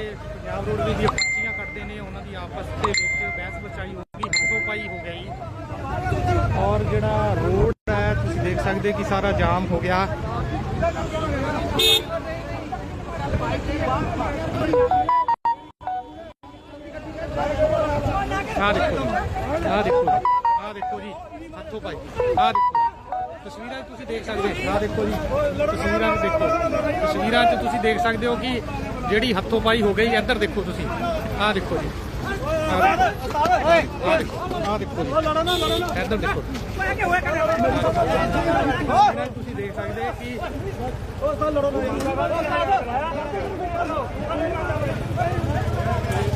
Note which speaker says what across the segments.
Speaker 1: ਇੱਥੇ ਪੰਜਾਬ ਰੋਡਵੇਜ਼ ਦੀਆਂ ਪਰਚੀਆਂ ਕੱਟਦੇ ਨੇ, ਉਹਨਾਂ ਦੀ ਆਪਸ ਦੇ ਵਿੱਚ ਬਹਿਸ ਬਚਾਈ ਹੋ ਗਈ, ਹੱਥੋਂ ਪਾਈ ਹੋ ਗਈ। ਔਰ ਜਿਹੜਾ ਰੋਡ ਹੈ, ਤੁਸੀਂ ਦੇਖ ਸਕਦੇ ਕਿ ਸਾਰਾ ਜਾਮ ਹੋ ਗਿਆ। ਆਹ ਦੇਖੋ ਆਹ ਦੇਖੋ ਆਹ ਦੇਖੋ ਜੀ, ਹੱਥੋਂ ਪਾਈ। ਆਹ ਦੇਖੋ। ਤਸਵੀਰਾਂ ਤੁਸੀਂ ਦੇਖ ਸਕਦੇ ਹੋ। ਆਹ ਦੇਖੋ ਜੀ, ਤਸਵੀਰਾਂ ਦੇਖੋ। ਤਸਵੀਰਾਂ 'ਚ ਤੁਸੀਂ ਦੇਖ ਸਕਦੇ ਹੋ ਕਿ ਜਿਹੜੀ ਹੱਥੋਂ ਪਾਈ ਹੋ ਗਈ, ਇੱਧਰ ਦੇਖੋ ਤੁਸੀਂ। ਆਹ ਦੇਖੋ ਜੀ। ਆਹ ਦੇਖੋ। ਜੀ। ਇੱਧਰ ਦੇਖੋ। ਤੁਸੀਂ ਦੇਖ ਸਕਦੇ ਹੋ ਕਿ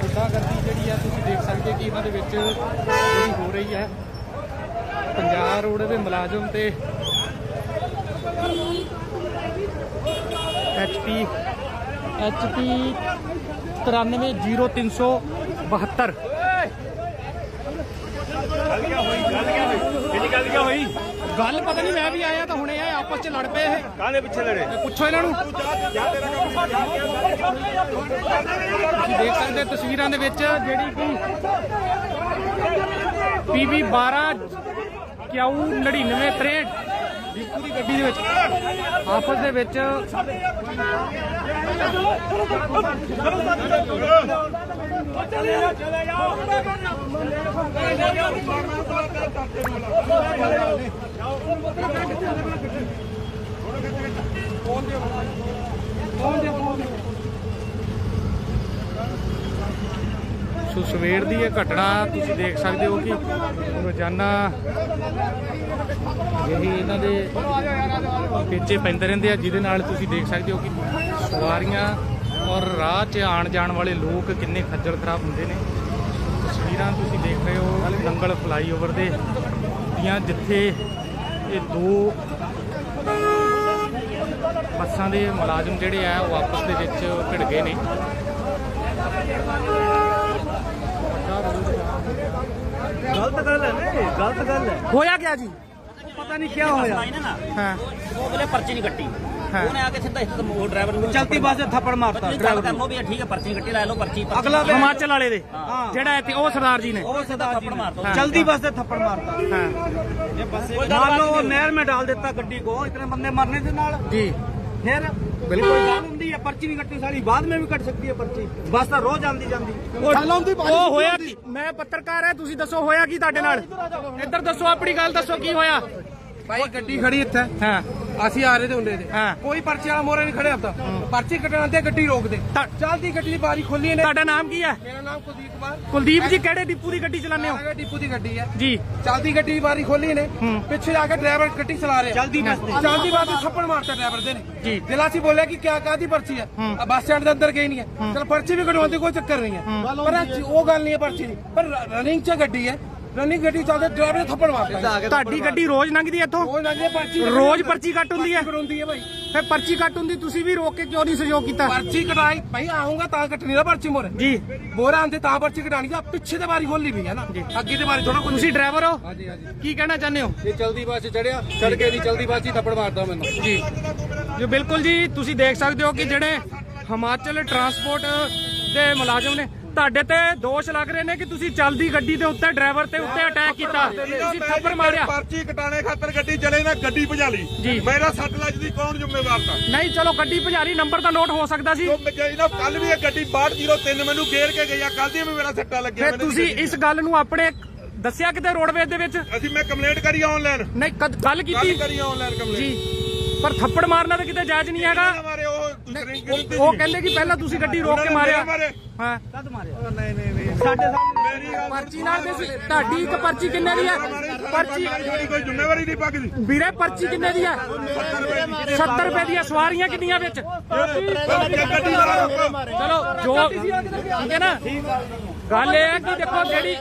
Speaker 1: ਗੁੰਡਾਗਰਦੀ ਜਿਹੜੀ ਆ ਤੁਸੀਂ ਦੇਖ ਸਕਦੇ ਕਿ ਇਹਨਾਂ ਦੇ ਵਿੱਚ ਜਿਹੜੀ ਹੋ ਰਹੀ ਹੈ। ਪੰਜਾਬ ਰੋਡ ਦੇ ਮੁਲਾਜ਼ਮ ਤੇ ਐਚਪੀ ਐਚਪੀ 93072
Speaker 2: ਕਿਹਦੀ ਗੱਲ ਕਿਆ ਹੋਈ?
Speaker 1: ਗੱਲ ਪਤਾ ਨਹੀਂ ਮੈਂ ਵੀ ਆਇਆ ਤਾਂ ਹੁਣੇ ਆਏ ਆਪਸ ਚ ਲੜ ਪਏ ਇਹ।
Speaker 2: ਕਾਹਦੇ ਪਿੱਛੇ ਲੜੇ?
Speaker 1: ਪੁੱਛੋ ਇਹਨਾਂ ਨੂੰ। ਤੁਸੀਂ ਦੇਖ ਸਕਦੇ ਹੋ ਤਸਵੀਰਾਂ ਦੇ ਵਿੱਚ ਜਿਹੜੀ ਕਿ ਪੀਬੀ 12 ਕਿਊ 9963 ਦੀਪੂ ਦੀ ਗੱਡੀ ਦੇ ਵਿੱਚ। ਆਪਸ ਦੇ ਵਿੱਚ ਸੋ ਸਵੇਰ ਦੀ ਇਹ ਘਟਨਾ ਤੁਸੀਂ ਦੇਖ ਸਕਦੇ ਹੋ ਕਿ ਰੋਜ਼ਾਨਾ ਇਹੀ ਇਹਨਾਂ ਦੇ ਪੇਚੇ ਪੈਂਦੇ ਰਹਿੰਦੇ ਆ, ਜਿਹਦੇ ਨਾਲ ਤੁਸੀਂ ਦੇਖ ਸਕਦੇ ਹੋ ਕਿ ਸਵਾਰੀਆਂ ਔਰ ਰਾਹ 'ਚ ਆਣ ਜਾਣ ਵਾਲੇ ਲੋਕ ਕਿੰਨੇ ਖੱਜਲ ਖਰਾਬ ਹੁੰਦੇ ਨੇ। ਤਸਵੀਰਾਂ ਤੁਸੀਂ ਦੇਖ ਰਹੇ ਹੋ ਨੰਗਲ ਫਲਾਈਓਵਰ ਦੇ ਦੀਆਂ, ਜਿੱਥੇ ਇਹ ਦੋ ਬੱਸਾਂ ਦੇ ਮੁਲਾਜ਼ਮ ਜਿਹੜੇ ਆ, ਉਹ ਆਪਸ ਦੇ ਵਿੱਚ ਭਿੜ ਗਏ ਨੇ।
Speaker 2: ਗਲਤ ਗੱਲ ਹੈ ਨੇ ਗਲਤ ਗੱਲ ਹੈ।
Speaker 1: ਹੋਇਆ ਕਿਆ ਜੀ?
Speaker 2: ਪਤਾ ਨਹੀਂ ਕਿਆ ਹੋਇਆ।
Speaker 1: ਹਾਂ
Speaker 3: ਉਹ ਪਰਚੀ ਨਹੀਂ ਕੱਟੀ। ਉਹਨੇ ਆ ਕੇ ਸਿੱਧਾ ਇੱਕ ਮੋੜ ਡਰਾਈਵਰ ਨੂੰ
Speaker 2: ਚਲਤੀ ਬੱਸ ਦੇ ਥੱਪੜ ਮਾਰਤਾ
Speaker 3: ਡਰਾਈਵਰ ਨੂੰ। ਵੀ ਠੀਕ ਹੈ ਪਰਚੀ ਕੱਟੀ ਲੈ ਲਓ ਪਰਚੀ
Speaker 2: ਅਗਲਾ
Speaker 1: ਹਿਮਾਚਲ ਵਾਲੇ ਦੇ ਜਿਹੜਾ ਇੱਥੇ ਉਹ ਸਰਦਾਰ ਜੀ ਨੇ।
Speaker 2: ਉਹ ਸਿੱਧਾ
Speaker 3: ਥੱਪੜ ਮਾਰਤਾ
Speaker 2: ਚਲਦੀ ਬੱਸ ਤੇ ਥੱਪੜ ਮਾਰਤਾ।
Speaker 1: ਹਾਂ।
Speaker 2: ਜੇ ਬੱਸੇ ਮੰਨ ਲਓ ਨਹਿਰ ਮੇ ਡਾਲ ਦਿੱਤਾ ਗੱਡੀ ਕੋ ਇਤਨੇ ਬੰਦੇ ਮਰਨੇ ਦੇ ਨਾਲ।
Speaker 1: ਜੀ।
Speaker 2: ਫਿਰ
Speaker 1: ਬਿਲਕੁਲ।
Speaker 2: कोई गल होंदी है पर्ची नहीं कटनी सारी बाद में भी कट सकती है पर्ची बस तो रोज आंदी जांदी
Speaker 1: ਉਹ ਹੋਇਆ ਕੀ ਮੈਂ ਪੱਤਰਕਾਰ ਹਾਂ ਤੁਸੀਂ ਦੱਸੋ ਹੋਇਆ ਕੀ ਤੁਹਾਡੇ ਨਾਲ ਇੱਧਰ ਦੱਸੋ ਆਪਣੀ ਗੱਲ ਦੱਸੋ ਕੀ ਹੋਇਆ
Speaker 4: ਭਾਈ ਗੱਡੀ ਖੜੀ ਇੱਥੇ
Speaker 1: ਹਾਂ
Speaker 4: ਅਸੀਂ ਆ ਰਹੇ ਤੇ ਹੁੰਦੇ ਤੇ। ਕੋਈ ਪਰਚੇ ਵਾਲਾ ਮੋਰੇ ਨਹੀਂ ਖੜੇ ਹੁੰਦਾ। ਪਰਚੀ ਕੱਟਣ ਤੇ ਗੱਡੀ ਰੋਕਦੇ।
Speaker 1: ਤਾਂ-
Speaker 4: ਜਲਦੀ ਗੱਡੀ ਬਾਰੀ ਖੋਲੀ ਇਹਨੇ।
Speaker 1: ਤੁਹਾਡਾ ਨਾਮ ਕੀ ਹੈ?
Speaker 4: ਮੇਰਾ ਨਾਮ ਕੁਲਦੀਪ ਕੁਮਾਰ
Speaker 1: ਕੁਲਦੀਪ ਜੀ ਕਿਹੜੇ ਡਿਪੂ ਦੀ ਗੱਡੀ ਚਲਾਉਂਦੇ ਹੋ?
Speaker 4: ਆਗਾ ਡਿਪੂ ਦੀ ਗੱਡੀ ਹੈ।
Speaker 1: ਜੀ।
Speaker 4: ਚਲਦੀ ਗੱਡੀ ਦੀ ਬਾਰੀ ਖੋਲੀ
Speaker 1: ਇਹਨੇ।
Speaker 4: ਪਿੱਛੇ ਜਾ ਕੇ ਡਰਾਈਵਰ ਗੱਡੀ ਚਲਾ ਰਿਹਾ। ਚੱਲਦੀ ਬੱਸ ਦੇ ਜਲਦੀ ਥੱਪੜ ਮਾਰਤਾ ਡਰਾਈਵਰ ਦੇ ਨੇ।
Speaker 1: ਜੀ।
Speaker 4: ਦਿਲਾਂ ਸੀ ਬੋਲਿਆ ਕਿ ਕਿਆ ਕਾਦੀ ਪਰਚੀ ਹੈ? ਆ ਬੱਸ ਸਟੈਂਡ ਦੇ ਅੰਦਰ ਗਈ ਨਹੀਂ ਹੈ। ਚਲ ਪਰਚੀ ਵੀ ਕਢਵਾਉਂਦੇ ਕੋਈ ਚੱਕਰ ਨਹੀਂ ਹੈ। ਪਰ ਉਹ ਗੱਲ ਨਹੀਂ ਹੈ ਪਰਚੀ ਦੀ। ਪਰ ਰਨਿੰਗ 'ਚ ਗੱਡੀ ਹੈ। ਰਨਿੰਗ ਗੱਡੀ ਚੱਲਦੇ ਡਰਾਈਵਰ ਨੇ ਥੱਪੜ ਮਾਰਤਾ।
Speaker 1: ਤੁਹਾਡੀ ਗੱਡੀ ਰੋਜ਼ ਲੰਘਦੀ ਹੈ ਇੱਥੋਂ?
Speaker 4: ਉਹ ਨਾ ਪਰਚੀ
Speaker 1: ਰੋਜ਼ ਪਰਚੀ ਕੱਟ ਹੁੰਦੀ ਹੈ?
Speaker 4: ਕਰਾਉਂਦੀ ਹੈ ਭਾਈ।
Speaker 1: ਫਿਰ ਪਰਚੀ ਕੱਟ ਹੁੰਦੀ ਤੁਸੀਂ ਵੀ ਰੋਕ ਕੇ ਕਿਉਂ ਨਹੀਂ ਸਹਿਯੋਗ ਕੀਤਾ?
Speaker 4: ਪਰਚੀ ਕਟਾਈ ਭਾਈ ਆਉਂਗਾ ਤਾਂ ਕੱਟਣੀ ਨਾ ਪਰਚੀ ਮੋਰੇ।
Speaker 1: ਜੀ।
Speaker 4: ਮੋਰਾ ਆਂਦੇ ਤਾਂ ਪਰਚੀ ਕਟਾਣੀ ਜਾਂ ਪਿੱਛੇ ਤੇ ਬਾਰੀ ਖੋਲੀ ਵੀ ਹੈ ਨਾ। ਅੱਗੇ ਤੇ ਬਾਰੀ ਥੋੜਾ
Speaker 1: ਤੁਸੀਂ ਡਰਾਈਵਰ ਹੋ?
Speaker 4: ਹਾਂਜੀ ਹਾਂਜੀ।
Speaker 1: ਕੀ ਕਹਿਣਾ ਚਾਹੁੰਦੇ ਹੋ?
Speaker 4: ਇਹ ਚਲਦੀ ਬੱਸ ਚੜਿਆ ਚੜ ਕੇ ਨਹੀਂ ਚਲਦੀ ਬੱਸ ਹੀ ਥੱਪੜ ਮਾਰਦਾ ਮੈਨੂੰ।
Speaker 1: ਜੀ। ਜੋ ਬਿਲਕੁਲ ਜੀ ਤੁਸੀਂ ਦੇਖ ਸਕਦੇ ਹੋ ਕਿ ਜਿਹੜੇ ਹਿਮਾਚਲ ਟਰਾਂਸਪੋਰਟ ਦੇ ਮੁਲਾਜ਼ਮ ਨੇ ਤੁਹਾਡੇ ਤੇ ਦੋਸ਼ ਲੱਗ ਰਹੇ ਨੇ ਕਿ ਤੁਸੀਂ ਚੱਲਦੀ ਗੱਡੀ ਦੇ ਉੱਤੇ ਡਰਾਈਵਰ ਤੇ ਉੱਤੇ ਅਟੈਕ ਕੀਤਾ। ਤੁਸੀਂ ਥੱਪੜ ਮਾਰਿਆ।
Speaker 5: ਪਰਚੀ ਕਟਾਣੇ ਖਾਤਰ ਗੱਡੀ ਚਲੇ ਨਾ ਗੱਡੀ ਭਜਾ ਲਈ। ਮੇਰਾ ਸੱਟ ਲੱਜਦੀ ਕੌਣ ਜ਼ਿੰਮੇਵਾਰ ਤਾਂ?
Speaker 1: ਨਹੀਂ ਚਲੋ ਗੱਡੀ ਭਜਾਰੀ ਨੰਬਰ ਤਾਂ ਨੋਟ ਹੋ ਸਕਦਾ ਸੀ।
Speaker 5: ਗਈ ਨਾ ਕੱਲ ਵੀ ਇਹ ਗੱਡੀ 6203 ਮੈਨੂੰ ਘੇਰ ਕੇ ਗਈ ਆ ਕੱਲ ਦੀ ਵੀ ਮੇਰਾ ਸੱਟਾ ਲੱਗਿਆ ਮੈਨੂੰ
Speaker 1: ਤੁਸੀਂ। ਇਸ ਗੱਲ ਨੂੰ ਆਪਣੇ ਦੱਸਿਆ ਕਿਤੇ ਰੋਡਵੇਜ਼ ਦੇ ਵਿੱਚ?
Speaker 5: ਅਸੀਂ ਮੈਂ ਕੰਪਲੇਂਟ ਕਰੀ ਆਨਲਾਈਨ
Speaker 1: ਨਹੀਂ ਕਦ- ਗੱਲ ਕੀਤੀ?
Speaker 5: ਕਰੀ ਆਨਲਾਈਨ ਕੰਪਲੇਂਟ
Speaker 1: ਜੀ। ਪਰ ਥੱਪੜ ਮਾਰਨਾ ਤਾਂ ਕਿਤੇ ਜਾਇਜ਼ ਨਹੀਂ ਹੈਗਾ।
Speaker 5: ਉਹ
Speaker 1: ਕਹਿੰਦੇ ਕਿ ਪਹਿਲਾਂ ਤੁਸੀਂ ਗੱਡੀ ਰੋਕ ਕੇ ਮਾਰਿਆ। ਹਾਂ।
Speaker 2: ਕਦ ਮਾਰਿਆ ਨਹੀਂ ਨਹੀਂ ਨਹੀਂ।
Speaker 5: ਸਾਡੇ ਸਾਹਮਣੇ ਮੇਰੀ ਗੱਲ
Speaker 1: ਪਰਚੀ ਨਾਲ ਦੇ ਤੁਹਾਡੀ ਇੱਕ ਪਰਚੀ ਕਿੰਨੇ ਦੀ ਹੈ? ਪਰਚੀ
Speaker 5: ਸਾਡੀ ਕੋਈ ਜ਼ਿੰਮੇਵਾਰੀ ਨਹੀਂ ਪੱਗ
Speaker 1: ਵੀਰੇ ਪਰਚੀ ਕਿੰਨੇ ਦੀ ਹੈ? 70 ਰੁਪਏ ਦੀਆਂ ਸਵਾਰੀਆਂ ਕਿੰਨੀਆਂ ਵਿੱਚ? ਚਲੋ ਜੋ ਠੀਕ ਨਾ? ਗੱਲ ਇਹ ਹੈ ਕਿ ਦੇਖੋ ਜਿਹੜੀ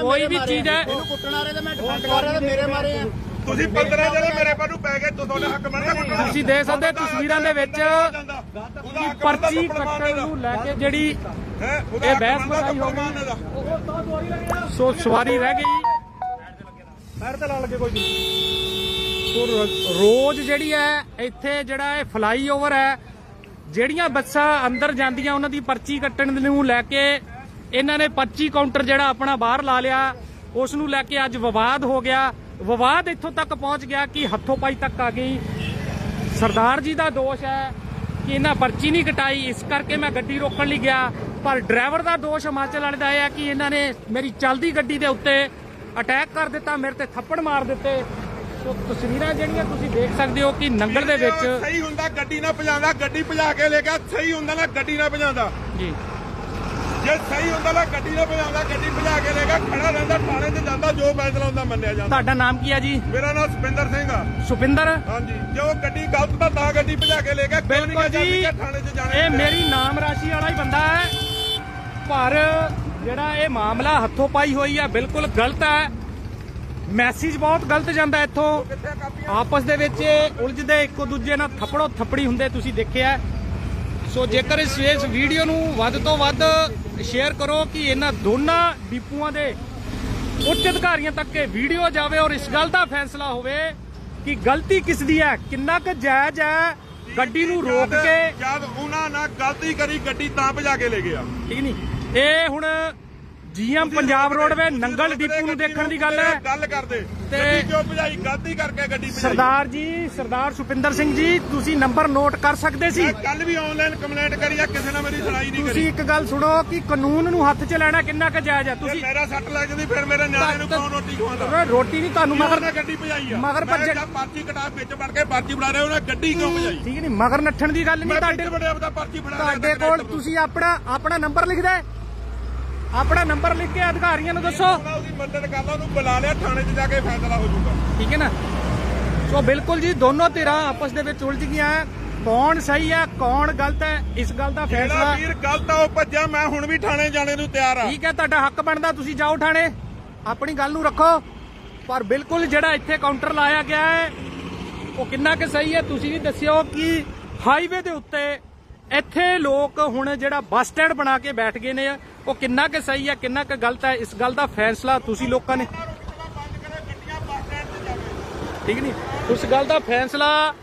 Speaker 1: ਕੋਈ ਵੀ ਚੀਜ਼ ਹੈ ਇਹਨੂੰ
Speaker 3: ਕੁੱਟਣ ਆ ਰਹੇ ਤੇ
Speaker 2: ਮੈਂ ਡਿਫੈਂਡ ਕਰ ਰਿਹਾ ਤੇ ਮੇਰੇ ਮਾਰੇ ਆ।
Speaker 5: ਤੁਸੀਂ 15 ਜਿਹੜੇ ਮੇਰੇ ਪਾ ਨੂੰ ਪੈ ਗਏ ਤੁਹਾਡਾ ਹੱਕ ਬਣਦਾ
Speaker 1: ਤੁਸੀਂ ਦੇਖ ਸਕਦੇ ਤਸਵੀਰਾਂ ਦੇ ਵਿੱਚ
Speaker 5: ਕਿ
Speaker 1: ਪਰਚੀ
Speaker 5: ਕੱਟਣ
Speaker 1: ਨੂੰ ਲੈ ਕੇ ਜਿਹੜੀ ਇਹ ਬਹਿਸ ਮਚਾਈ ਹੋ
Speaker 5: ਗਈ
Speaker 1: ਸੋ ਸਵਾਰੀ ਰਹਿ ਗਈ।
Speaker 2: ਪੈਰ ਤੇ ਲਾ
Speaker 1: ਲੱਗੇ ਕੋਈ ਰੋਜ਼ ਜਿਹੜੀ ਹੈ ਇੱਥੇ ਜਿਹੜਾ ਇਹ ਫਲਾਈਓਵਰ ਹੈ ਜਿਹੜੀਆਂ ਬੱਸਾਂ ਅੰਦਰ ਜਾਂਦੀਆਂ ਉਹਨਾਂ ਦੀ ਪਰਚੀ ਕੱਟਣ ਨੂੰ ਲੈ ਕੇ ਇਹਨਾਂ ਨੇ ਪਰਚੀ ਕਾਊਂਟਰ ਜਿਹੜਾ ਆਪਣਾ ਬਾਹਰ ਲਾ ਲਿਆ। ਉਸ ਨੂੰ ਲੈ ਕੇ ਅੱਜ ਵਿਵਾਦ ਹੋ ਗਿਆ। ਵਿਵਾਦ ਇੱਥੋਂ ਤੱਕ ਪਹੁੰਚ ਗਿਆ ਕਿ ਹੱਥੋਂ ਪਾਈ ਤੱਕ ਆ ਗਈ। ਸਰਦਾਰ ਜੀ ਦਾ ਦੋਸ਼ ਹੈ। ਕਿ ਇਹਨਾਂ ਪਰਚੀ ਨਹੀਂ ਕਟਾਈ ਇਸ ਕਰਕੇ ਮੈਂ ਗੱਡੀ ਰੋਕਣ ਲਈ ਗਿਆ। ਪਰ ਡਰਾਈਵਰ ਦਾ ਦੋਸ਼ ਹਿਮਾਚਲ ਵਾਲੇ ਦਾ ਇਹ ਹੈ ਕਿ ਇਹਨਾਂ ਨੇ ਮੇਰੀ ਚੱਲਦੀ ਗੱਡੀ ਦੇ ਉੱਤੇ ਅਟੈਕ ਕਰ ਦਿੱਤਾ ਮੇਰੇ ਤੇ ਥੱਪੜ ਮਾਰ ਦਿੱਤੇ। ਸੋ ਤਸਵੀਰਾਂ ਜਿਹੜੀਆਂ ਤੁਸੀਂ ਦੇਖ ਸਕਦੇ ਹੋ ਕਿ ਨੰਗਲ ਦੇ ਵਿੱਚ
Speaker 5: ਸਹੀ ਹੁੰਦਾ ਗੱਡੀ ਨਾ ਭਜਾਉਂਦਾ ਗੱਡੀ ਭਜਾ ਕੇ ਲੈ ਗਿਆ ਸਹੀ ਹੁੰਦਾ ਨਾ ਗੱਡੀ ਨਾ ਭਜਾਉਂਦਾ।
Speaker 1: ਜੀ।
Speaker 5: ਜੇ ਸਹੀ ਹੁੰਦਾ ਨਾ ਗੱਡੀ ਨਾ ਭਜਾਉਂਦਾ ਗੱਡੀ ਭਜਾ ਕੇ ਲੈ ਗਿਆ ਖੜਾ ਰਹਿੰਦਾ ਥਾਣੇ ਤੇ ਜਾਂਦਾ ਜੋ ਫੈਸਲਾ ਹੁੰਦਾ ਮੰਨਿਆ ਜਾਂਦਾ।
Speaker 1: ਤੁਹਾਡਾ ਨਾਮ ਕੀ ਹੈ ਜੀ?
Speaker 5: ਮੇਰਾ ਨਾਮ ਸੁਪਿੰਦਰ ਸਿੰਘ ਆ।
Speaker 1: ਸੁਪਿੰਦਰ
Speaker 5: ਹਾਂਜੀ ਜੇ ਉਹ ਗੱਡੀ ਗਲਤ ਤਾਂ ਤਾਂ ਗੱਡੀ ਭਜਾ ਕੇ ਲੈ ਗਿਆ ਕਿਉਂ ਨਹੀਂ
Speaker 1: ਬਿਲਕੁਲ ਜੀ।
Speaker 5: ਜਾਂਦੀ ਥਾਣੇ 'ਚ ਜਾਣੇ
Speaker 1: ਇਹ ਮੇਰੀ ਨਾਮ ਰਾਸ਼ੀ ਵਾਲਾ ਹੀ ਬੰਦਾ ਹੈ। ਪਰ ਜਿਹੜਾ ਇਹ ਮਾਮਲਾ ਹੱਥੋਂ ਪਾਈ ਹੋਈ ਹੈ ਬਿਲਕੁਲ ਗਲਤ ਹੈ। ਮੈਸੇਜ ਬਹੁਤ ਗਲਤ ਜਾਂਦਾ ਇੱਥੋਂ। ਆਪਸ ਦੇ ਵਿੱਚ ਇਹ ਉਲਝਦੇ ਇੱਕੋ ਦੂਜੇ ਨਾਲ ਥੱਪੜੋ ਥੱਪੜੀ ਹੁੰਦੇ ਤੁਸੀਂ ਦੇਖਿਆ। ਸੋ ਜੇਕਰ ਇਸ ਇਸ ਵੀਡੀਓ ਨੂੰ ਵੱਧ ਤੋਂ ਵੱਧ ਸ਼ੇਅਰ ਕਰੋ ਕਿ ਇਹਨਾਂ ਦੋਨਾਂ ਡਿਪੂਆਂ ਦੇ ਉੱਚ ਅਧਿਕਾਰੀਆਂ ਤੱਕ ਇਹ ਵੀਡੀਓ ਜਾਵੇ ਔਰ ਇਸ ਗੱਲ ਦਾ ਫੈਸਲਾ ਹੋਵੇ ਕਿ ਗਲਤੀ ਕਿਸ ਦੀ ਹੈ ਕਿੰਨਾ ਕੁ ਜਾਇਜ਼ ਹੈ ਗੱਡੀ ਨੂੰ ਰੋਕ ਕੇ
Speaker 5: ਜਦ ਉਹਨਾਂ ਨਾਲ ਗਲਤੀ ਕਰੀ ਗੱਡੀ ਤਾਂ ਭਜਾ ਕੇ ਲੈ ਗਿਆ।
Speaker 1: ਠੀਕ ਨਹੀਂ। ਇਹ ਹੁਣ GM Punjab roadway Nangal depot ਨੂੰ ਦੇਖਣ ਦੀ ਗੱਲ ਹੈ।
Speaker 5: ਗੱਲ ਕਰਦੇ।
Speaker 1: ਤੇ-
Speaker 5: ਗੱਡੀ ਕਿਉਂ ਭਜਾਈ ਗਲਤੀ ਕਰਕੇ ਗੱਡੀ ਭਜਾਈ।
Speaker 1: ਸਰਦਾਰ ਜੀ ਸਰਦਾਰ ਸੁਪਿੰਦਰ ਸਿੰਘ ਜੀ ਤੁਸੀਂ ਨੰਬਰ ਨੋਟ ਕਰ ਸਕਦੇ ਸੀ?
Speaker 5: ਕੱਲ ਵੀ ਆਨਲਾਈਨ ਕੰਪਲੇਂਟ ਕਰੀ ਆ ਕਿਸੇ ਨੇ ਮੇਰੀ ਸੁਣਾਈ ਨਹੀਂ
Speaker 1: ਤੁਸੀਂ
Speaker 5: ਕਰੀ।
Speaker 1: ਇੱਕ ਗੱਲ ਸੁਣੋ ਕਿ ਕਾਨੂੰਨ ਨੂੰ ਹੱਥ 'ਚ ਲੈਣਾ ਕਿੰਨਾ ਕੁ ਜਾਇਜ਼ ਹੈ
Speaker 5: ਜੇ
Speaker 1: ਤੁਸੀਂ
Speaker 5: ਮੇਰਾ ਸੱਟ ਲੱਗ ਜਾਂਦੀ ਫਿਰ ਮੇਰੇ ਨਿਆਣੇ ਨੂੰ ਕੌਣ ਰੋਟੀ ਖਵਾਉਂਦਾ?
Speaker 1: ਰੋਟੀ ਨਹੀਂ ਤੁਹਾਨੂੰ
Speaker 5: ਮਗਰ ਗੱਡੀ ਭਜਾਈ ਆ?
Speaker 1: ਮਗਰ
Speaker 5: ਜਦ ਪਰਚੀ ਕਟਾ ਵਿੱਚ ਵੜ ਕੇ ਪਰਚੀ ਫੜਾ ਰਹੇ ਉਹਨਾਂ ਗੱਡੀ ਕਿਉਂ ਭਜਾਈ?
Speaker 1: ਠੀਕ ਨਹੀਂ ਮਗਰ ਨੱਠਣ ਦੀ ਗੱਲ ਨਹੀਂ ਤੁਹਾਡੇ ਤੁਹਾਡੇ ਕੋਲ ਤੁਸੀਂ ਆਪਣਾ ਆਪਣਾ ਨੰਬਰ ਲਿਖ ਦੇ ਆਪਣਾ ਨੰਬਰ ਲਿਖ ਕੇ ਅਧਿਕਾਰੀਆਂ ਨੂੰ ਦੱਸੋ।
Speaker 5: ਉਹਦੀ ਮਦਦ ਕਰ ਲਾ ਉਹਨੂੰ ਬੁਲਾ ਲਿਆ ਥਾਣੇ 'ਚ ਜਾ ਕੇ ਫੈਸਲਾ ਹੋ ਜਾਊਗਾ।
Speaker 1: ਠੀਕ ਹੈ ਨਾ? ਸੋ ਬਿਲਕੁਲ ਜੀ ਦੋਨੋਂ ਧਿਰਾਂ ਆਪਸ ਦੇ ਵਿੱਚ ਉਲਝ ਗਈਆਂ। ਕੌਣ ਸਹੀ ਹੈ ਕੌਣ ਗਲਤ ਹੈ ਇਸ ਗੱਲ ਦਾ
Speaker 5: ਜਿਹੜਾ
Speaker 1: ਫੈਸਲਾ
Speaker 5: ਵੀਰ ਗਲਤ ਆ ਉਹ ਭੱਜਿਆ ਮੈਂ ਹੁਣ ਵੀ ਥਾਣੇ ਜਾਣੇ ਨੂੰ ਤਿਆਰ ਆ।
Speaker 1: ਠੀਕ ਹੈ ਤੁਹਾਡਾ ਹੱਕ ਬਣਦਾ ਤੁਸੀਂ ਜਾਓ ਠਾਣੇ ਆਪਣੀ ਗੱਲ ਨੂੰ ਰੱਖੋ। ਪਰ ਬਿਲਕੁਲ ਜਿਹੜਾ ਇੱਥੇ ਕਾਊਂਟਰ ਲਾਇਆ ਗਿਆ ਹੈ ਉਹ ਕਿੰਨਾ ਕੁ ਸਹੀ ਹੈ ਤੁਸੀਂ ਵੀ ਦੱਸਿਓ ਕਿ ਹਾਈਵੇ ਦੇ ਉੱਤੇ ਇੱਥੇ ਲੋਕ ਹੁਣ ਜਿਹੜਾ ਬੱਸ ਸਟੈਂਡ ਬਣਾ ਕੇ ਬੈਠ ਗਏ ਨੇ। ਉਹ ਕਿੰਨਾ ਕੁ ਸਹੀ ਹੈ ਕਿੰਨਾ ਕੁ ਗਲਤ ਹੈ ਇਸ ਗੱਲ ਦਾ ਫੈਸਲਾ ਤੁਸੀਂ ਲੋਕਾਂ ਨੇ ਠੀਕ ਨਹੀਂ? ਉਸ ਗੱਲ ਦਾ ਫੈਸਲਾ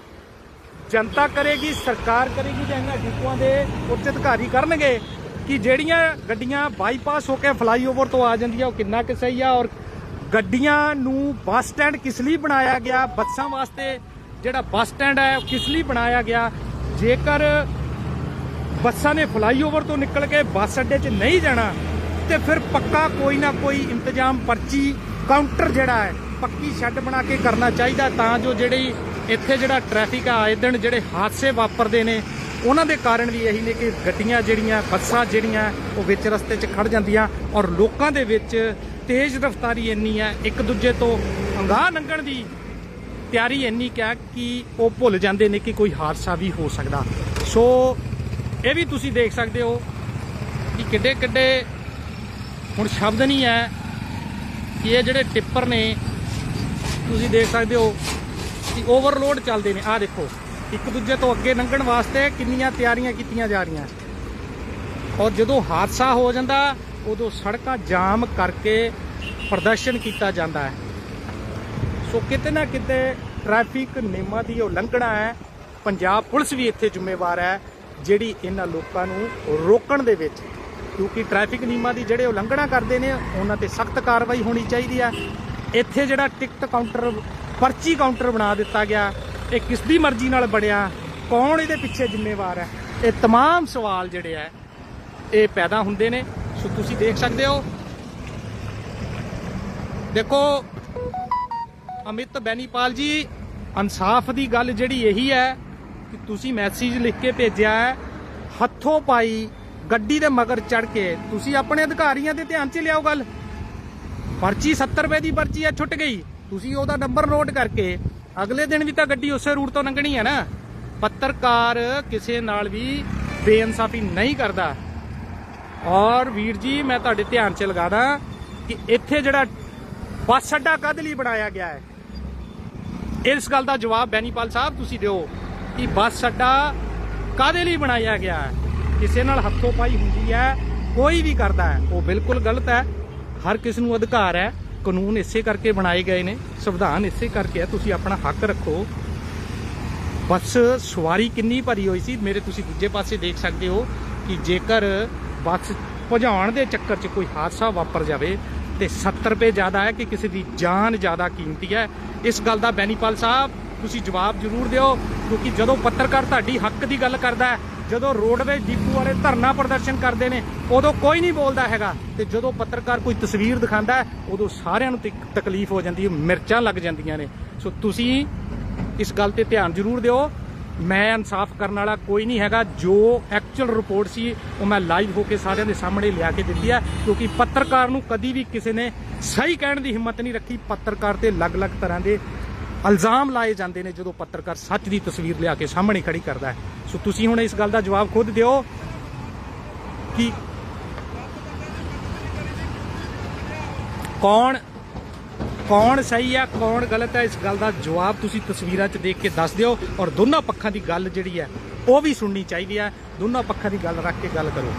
Speaker 1: ਜਨਤਾ ਕਰੇਗੀ, ਸਰਕਾਰ ਕਰੇਗੀ ਜਾਂ ਇਹਨਾਂ ਡਿਪੂਆਂ ਦੇ ਉੱਚ ਅਧਿਕਾਰੀ ਕਰਨਗੇ ਕਿ ਜਿਹੜੀਆਂ ਗੱਡੀਆਂ ਬਾਈਪਾਸ ਹੋ ਕੇ ਫਲਾਈਓਵਰ ਤੋਂ ਆ ਜਾਂਦੀਆਂ, ਉਹ ਕਿੰਨਾ ਕੁ ਸਹੀ ਆ ਔਰ ਗੱਡੀਆਂ ਨੂੰ ਬੱਸ ਸਟੈਂਡ ਕਿਸ ਲਈ ਬਣਾਇਆ ਗਿਆ, ਬੱਸਾਂ ਵਾਸਤੇ ਜਿਹੜਾ ਬੱਸ ਸਟੈਂਡ ਹੈ, ਉਹ ਕਿਸ ਲਈ ਬਣਾਇਆ ਗਿਆ? ਜੇਕਰ ਬੱਸਾਂ ਨੇ ਫਲਾਈਓਵਰ ਤੋਂ ਨਿਕਲ ਕੇ ਬੱਸ ਅੱਡੇ 'ਚ ਨਹੀਂ ਜਾਣਾ ਤੇ ਫਿਰ ਪੱਕਾ ਕੋਈ ਨਾ ਕੋਈ ਇੰਤਜ਼ਾਮ ਪਰਚੀ ਕਾਊਂਟਰ ਜਿਹੜਾ ਹੈ, ਪੱਕੀ ਸ਼ੈੱਡ ਬਣਾ ਕੇ ਕਰਨਾ ਚਾਹੀਦਾ ਤਾਂ ਜੋ ਜਿਹੜੀ ਇੱਥੇ ਜਿਹੜਾ ਟ੍ਰੈਫਿਕ ਆ, ਆਏ ਦਿਨ ਜਿਹੜੇ ਹਾਦਸੇ ਵਾਪਰਦੇ ਨੇ, ਉਹਨਾਂ ਦੇ ਕਾਰਨ ਵੀ ਇਹੀ ਨੇ ਕਿ ਗੱਡੀਆਂ ਜਿਹੜੀਆਂ, ਬੱਸਾਂ ਜਿਹੜੀਆਂ, ਉਹ ਵਿੱਚ ਰਸਤੇ 'ਚ ਖੜ ਜਾਂਦੀਆਂ ਔਰ ਲੋਕਾਂ ਦੇ ਵਿੱਚ ਤੇਜ਼ ਰਫ਼ਤਾਰੀ ਇੰਨੀ ਹੈ, ਇੱਕ ਦੂਜੇ ਤੋਂ ਅੰਗਾਹ ਲੰਘਣ ਦੀ ਤਿਆਰੀ ਇੰਨੀ ਕਿਆ ਕਿ ਉਹ ਭੁੱਲ ਜਾਂਦੇ ਨੇ ਕਿ ਕੋਈ ਹਾਦਸਾ ਵੀ ਹੋ ਸਕਦਾ। ਸੋ ਇਹ ਵੀ ਤੁਸੀਂ ਦੇਖ ਸਕਦੇ ਹੋ ਕਿ ਕਿੱਡੇ ਕਿੱਡੇ ਹੁਣ ਸ਼ਬਦ ਨਹੀਂ ਹੈ ਕਿ ਇਹ ਜਿਹੜੇ ਟਿੱਪਰ ਨੇ, ਤੁਸੀਂ ਦੇਖ ਸਕਦੇ ਹੋ ਕਿ ਓਵਰਲੋਡ ਚੱਲਦੇ ਨੇ। ਆਹ ਦੇਖੋ, ਇੱਕ ਦੂਜੇ ਤੋਂ ਅੱਗੇ ਲੰਘਣ ਵਾਸਤੇ ਕਿੰਨੀਆਂ ਤਿਆਰੀਆਂ ਕੀਤੀਆਂ ਜਾ ਰਹੀਆਂ। ਔਰ ਜਦੋਂ ਹਾਦਸਾ ਹੋ ਜਾਂਦਾ, ਉਦੋਂ ਸੜਕਾਂ ਜਾਮ ਕਰਕੇ ਪ੍ਰਦਰਸ਼ਨ ਕੀਤਾ ਜਾਂਦਾ ਹੈ। ਸੋ ਕਿਤੇ ਨਾ ਕਿਤੇ ਟ੍ਰੈਫਿਕ ਨਿਯਮਾਂ ਦੀ ਉਲੰਘਣਾ ਹੈ। ਪੰਜਾਬ ਪੁਲਿਸ ਵੀ ਇੱਥੇ ਜ਼ਿੰਮੇਵਾਰ ਹੈ। ਜਿਹੜੀ ਇਹਨਾਂ ਲੋਕਾਂ ਨੂੰ ਰੋਕਣ ਦੇ ਵਿੱਚ ਕਿਉਂਕਿ ਟ੍ਰੈਫਿਕ ਨਿਯਮਾਂ ਦੀ ਜਿਹੜੇ ਉਲੰਘਣਾ ਕਰਦੇ ਨੇ ਉਹਨਾਂ ਤੇ ਸਖਤ ਕਾਰਵਾਈ ਹੋਣੀ ਚਾਹੀਦੀ ਹੈ ਇੱਥੇ ਜਿਹੜਾ ਟਿਕਟ ਕਾਊਂਟਰ ਪਰਚੀ ਕਾਊਂਟਰ ਬਣਾ ਦਿੱਤਾ ਗਿਆ ਇਹ ਕਿਸ ਦੀ ਮਰਜ਼ੀ ਨਾਲ ਬਣਿਆ ਕੌਣ ਇਹਦੇ ਪਿੱਛੇ ਜ਼ਿੰਮੇਵਾਰ ਹੈ ਇਹ तमाम ਸਵਾਲ ਜਿਹੜੇ ਆ ਇਹ ਪੈਦਾ ਹੁੰਦੇ ਨੇ ਸੋ ਤੁਸੀਂ ਦੇਖ ਸਕਦੇ ਹੋ ਦੇਖੋ ਅਮਿਤ ਬੈਨੀਪਾਲ ਜੀ ਇਨਸਾਫ ਦੀ ਗੱਲ ਜਿਹੜੀ ਇਹੀ ਹੈ ਕਿ ਤੁਸੀਂ ਮੈਸੇਜ ਲਿਖ ਕੇ ਭੇਜਿਆ ਹੈ, ਹੱਥੋਂ ਪਾਈ, ਗੱਡੀ ਦੇ ਮਗਰ ਚੜ ਕੇ। ਤੁਸੀਂ ਆਪਣੇ ਅਧਿਕਾਰੀਆਂ ਦੇ ਧਿਆਨ 'ਚ ਲਿਆਓ ਗੱਲ। ਪਰਚੀ 70 ਰੁਪਏ ਦੀ ਪਰਚੀ ਹੈ, ਛੁੱਟ ਗਈ। ਤੁਸੀਂ ਉਹਦਾ ਨੰਬਰ ਨੋਟ ਕਰਕੇ ਅਗਲੇ ਦਿਨ ਵੀ ਤਾਂ ਗੱਡੀ ਉਸੇ ਰੂਟ ਤੋਂ ਲੰਘਣੀ ਹੈ ਨਾ। ਪੱਤਰਕਾਰ ਕਿਸੇ ਨਾਲ ਵੀ ਬੇਇਨਸਾਫੀ ਨਹੀਂ ਕਰਦਾ। ਔਰ ਵੀਰ ਜੀ, ਮੈਂ ਤੁਹਾਡੇ ਧਿਆਨ 'ਚ ਲਗਾਦਾ ਕਿ ਇੱਥੇ ਜਿਹੜਾ ਬੱਸ ਅੱਡਾ ਕਦ ਲਈ ਬਣਾਇਆ ਗਿਆ ਹੈ, ਇਸ ਗੱਲ ਦਾ ਜਵਾਬ ਬੈਨੀਪਾਲ ਸਾਹਿਬ ਤੁਸੀਂ ਦਿਓ। ਕਿ ਬੱਸ ਅੱਡਾ ਕਾਦੇ ਲਈ ਬਣਾਇਆ ਗਿਆ ਹੈ? ਕਿਸੇ ਨਾਲ ਹੱਥੋਂ ਪਾਈ ਹੁੰਦੀ ਹੈ, ਕੋਈ ਵੀ ਕਰਦਾ ਹੈ। ਉਹ ਬਿਲਕੁਲ ਗਲਤ ਹੈ। ਹਰ ਕਿਸ ਨੂੰ ਅਧਿਕਾਰ ਹੈ। ਕਾਨੂੰਨ ਇਸੇ ਕਰਕੇ ਬਣਾਏ ਗਏ ਨੇ। ਸੰਵਿਧਾਨ ਇਸੇ ਕਰਕੇ ਹੈ। ਤੁਸੀਂ ਆਪਣਾ ਹੱਕ ਰੱਖੋ। ਬੱਸ ਸਵਾਰੀ ਕਿੰਨੀ ਭਰੀ ਹੋਈ ਸੀ? ਮੇਰੇ ਤੁਸੀਂ ਦੂਜੇ ਪਾਸੇ ਦੇਖ ਸਕਦੇ ਹੋ ਕਿ ਜੇਕਰ ਬੱਸ ਭਜਾਉਣ ਦੇ ਚੱਕਰ 'ਚ ਕੋਈ ਹਾਦਸਾ ਵਾਪਰ ਜਾਵੇ, ਤੇ 70 ਰੁਪਏ ਜ਼ਿਆਦਾ ਹੈ ਕਿ ਕਿਸੇ ਦੀ ਜਾਨ ਜ਼ਿਆਦਾ ਕੀਮਤੀ ਹੈ। ਇਸ ਗੱਲ ਦਾ ਬੈਨੀਪਾਲ ਸਾਹਿਬ, ਤੁਸੀਂ ਜਵਾਬ ਜ਼ਰੂਰ ਦਿਓ। ਕਿਉਂਕਿ ਜਦੋਂ ਪੱਤਰਕਾਰ ਤੁਹਾਡੀ ਹੱਕ ਦੀ ਗੱਲ ਕਰਦਾ ਹੈ, ਜਦੋਂ ਰੋਡਵੇ ਡਿਪੂ ਵਾਲੇ ਧਰਨਾ ਪ੍ਰਦਰਸ਼ਨ ਕਰਦੇ ਨੇ, ਉਦੋਂ ਕੋਈ ਨਹੀਂ ਬੋਲਦਾ ਹੈਗਾ। ਤੇ ਜਦੋਂ ਪੱਤਰਕਾਰ ਕੋਈ ਤਸਵੀਰ ਦਿਖਾਉਂਦਾ ਹੈ, ਉਦੋਂ ਸਾਰਿਆਂ ਨੂੰ ਤਕ- ਤਕਲੀਫ ਹੋ ਜਾਂਦੀ ਹੈ, ਮਿਰਚਾਂ ਲੱਗ ਜਾਂਦੀਆਂ ਨੇ। ਸੋ ਤੁਸੀਂ ਇਸ ਗੱਲ ਤੇ ਧਿਆਨ ਜ਼ਰੂਰ ਦਿਓ। ਮੈਂ ਇਨਸਾਫ ਕਰਨ ਵਾਲਾ ਕੋਈ ਨਹੀਂ ਹੈਗਾ। ਜੋ ਐਕਚੁਅਲ ਰਿਪੋਰਟ ਸੀ, ਉਹ ਮੈਂ ਲਾਈਵ ਹੋ ਕੇ ਸਾਰਿਆਂ ਦੇ ਸਾਹਮਣੇ ਲਿਆ ਕੇ ਦਿੱਤੀ ਹੈ, ਕਿਉਂਕਿ ਪੱਤਰਕਾਰ ਨੂੰ ਕਦੀ ਵੀ ਕਿਸੇ ਨੇ ਸਹੀ ਕਹਿਣ ਦੀ ਹਿੰਮਤ ਨਹੀਂ ਰੱਖੀ। ਪੱਤਰਕਾਰ ਤੇ ਅਲੱਗ-ਅਲੱਗ ਤਰ੍ਹਾਂ ਦੇ ਇਲਜ਼ਾਮ ਲਾਏ ਜਾਂਦੇ ਨੇ ਜਦੋਂ ਪੱਤਰਕਾਰ ਸੱਚ ਦੀ ਤਸਵੀਰ ਲਿਆ ਕੇ ਸਾਹਮਣੇ ਖੜੀ ਕਰਦਾ ਹੈ। ਸੋ ਤੁਸੀਂ ਹੁਣ ਇਸ ਗੱਲ ਦਾ ਜਵਾਬ ਖੁਦ ਦਿਓ ਕਿ ਕੌਣ ਕੌਣ ਸਹੀ ਹੈ, ਕੌਣ ਗਲਤ ਹੈ, ਇਸ ਗੱਲ ਦਾ ਜਵਾਬ ਤੁਸੀਂ ਤਸਵੀਰਾਂ 'ਚ ਦੇਖ ਕੇ ਦੱਸ ਦਿਓ ਔਰ ਦੋਨਾਂ ਪੱਖਾਂ ਦੀ ਗੱਲ ਜਿਹੜੀ ਹੈ ਉਹ ਵੀ ਸੁਣਨੀ ਚਾਹੀਦੀ ਹੈ। ਦੋਨਾਂ ਪੱਖਾਂ ਦੀ ਗੱਲ ਰੱਖ ਕੇ ਗੱਲ ਕਰੋ।